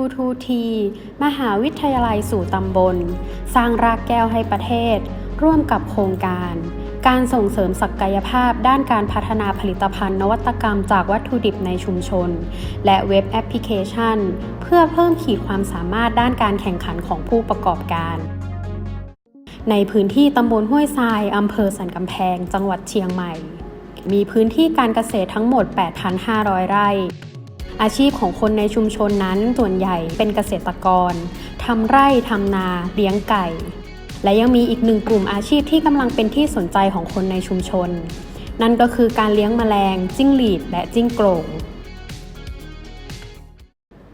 U2T มหาวิทยาลัยสู่ตำบล สร้างรากแก้วให้ประเทศ ร่วมกับโครงการ การส่งเสริมศักยภาพด้านการพัฒนาผลิตภัณฑ์นวัตกรรมจากวัตถุดิบในชุมชน และเว็บแอปพลิเคชัน เพื่อเพิ่มขีดความสามารถด้านการแข่งขันของผู้ประกอบการ ในพื้นที่ตำบลห้วยทรายอำเภอสันกำแพง จังหวัดเชียงใหม่ มีพื้นที่การเกษตรทั้งหมด 8,500 ไร่ อาชีพของคนในชุมชนนั้นส่วนใหญ่เป็นเกษตรกรทำไร่ทำนาเลี้ยงไก่ และยังมีอีกหนึ่งกลุ่มอาชีพที่กำลังเป็นที่สนใจของคนในชุมชน นั่นก็คือการเลี้ยงแมลง จิ้งหรีด และจิ้งโกร่ง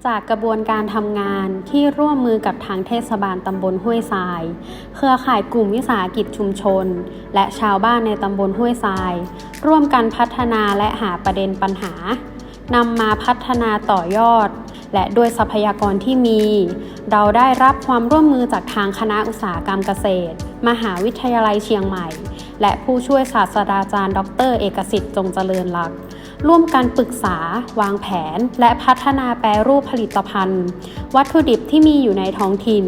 จากกระบวนการทำงานที่ร่วมมือกับทางเทศบาลตำบลห้วยทราย เครือข่ายกลุ่มวิสาหกิจชุมชน และชาวบ้านในตำบลห้วยทราย ร่วมกันพัฒนาและหาประเด็นปัญหา นำมาพัฒนาต่อยอด และด้วยทรัพยากรที่มี เราได้รับความร่วมมือจากทางคณะอุตสาหกรรมเกษตร มหาวิทยาลัยเชียงใหม่ และผู้ช่วยศาสตราจารย์ ดร เอกสิทธิ์จงเจริญลักษ์ร่วมกันปรึกษาวางแผน และพัฒนาแปรรูปผลิตภัณฑ์ วัตถุดิบที่มีอยู่ในท้องถิ่น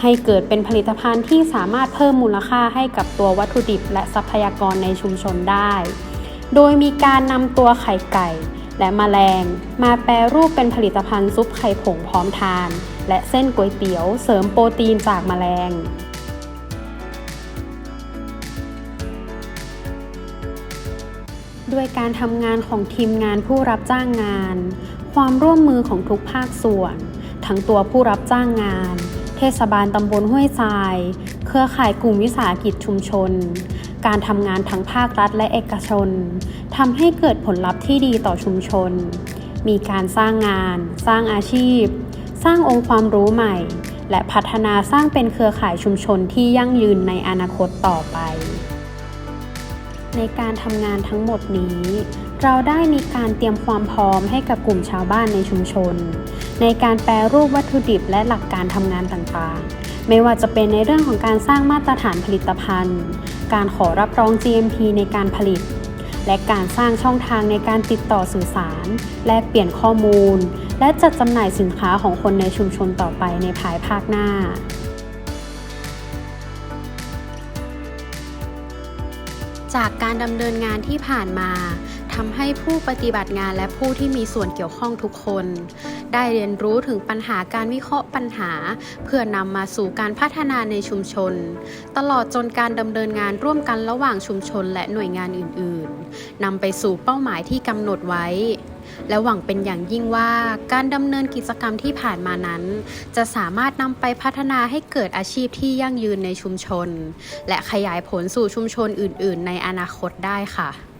ให้เกิดเป็นผลิตภัณฑ์ที่สามารถเพิ่มมูลค่าให้กับตัววัตถุดิบ และทรัพยากรในชุมชนได้ โดยมีการนำตัวไข่ไก่ และแมลง มาแปรรูปเป็นผลิตภัณฑ์ซุปไข่ผงพร้อมทาน และเส้นก๋วยเตี๋ยวเสริมโปรตีนจากแมลงด้วยการทำงานของทีมงานผู้รับจ้างงาน ความร่วมมือของทุกภาคส่วน ทั้งตัวผู้รับจ้างงาน เทศบาลตำบลห้วยทราย เครือข่ายกลุ่มวิสาหกิจชุมชน การทำงานทั้งภาครัฐและเอกชนทำให้เกิดผลลัพธ์ที่ดีต่อชุมชน มีการสร้างงาน สร้างอาชีพ สร้างองค์ความรู้ใหม่ และพัฒนาสร้างเป็นเครือข่ายชุมชนที่ยั่งยืนในอนาคตต่อไป ในการทำงานทั้งหมดนี้ เราได้มีการเตรียมความพร้อมให้กับกลุ่มชาวบ้านในชุมชน ในการแปรรูปวัตถุดิบและหลักการทำงานต่างๆ ไม่ว่าจะเป็นในเรื่องของการสร้างมาตรฐานผลิตภัณฑ์ การขอรับรอง GMP ในการผลิต และการสร้างช่องทางในการติดต่อสื่อสาร แลกเปลี่ยนข้อมูล และจัดจำหน่ายสินค้าของคนในชุมชนต่อไปในภายภาคหน้าจากการดำเนินงานที่ผ่านมา ทำให้ผู้ปฏิบัติงานและผู้ที่มีส่วนเกี่ยวข้องทุกคน ได้เรียนรู้ถึงปัญหาการวิเคราะห์ปัญหา เพื่อนำมาสู่การพัฒนาในชุมชน ตลอดจนการดำเนินงานร่วมกันระหว่างชุมชนและหน่วยงานอื่น ๆนำไปสู่เป้าหมายที่กำหนดไว้ และหวังเป็นอย่างยิ่งว่าการดำเนินกิจกรรมที่ผ่านมานั้น จะสามารถนำไปพัฒนาให้เกิดอาชีพที่ยั่งยืนในชุมชน และขยายผลสู่ชุมชนอื่น ๆ ในอนาคตได้ค่ะ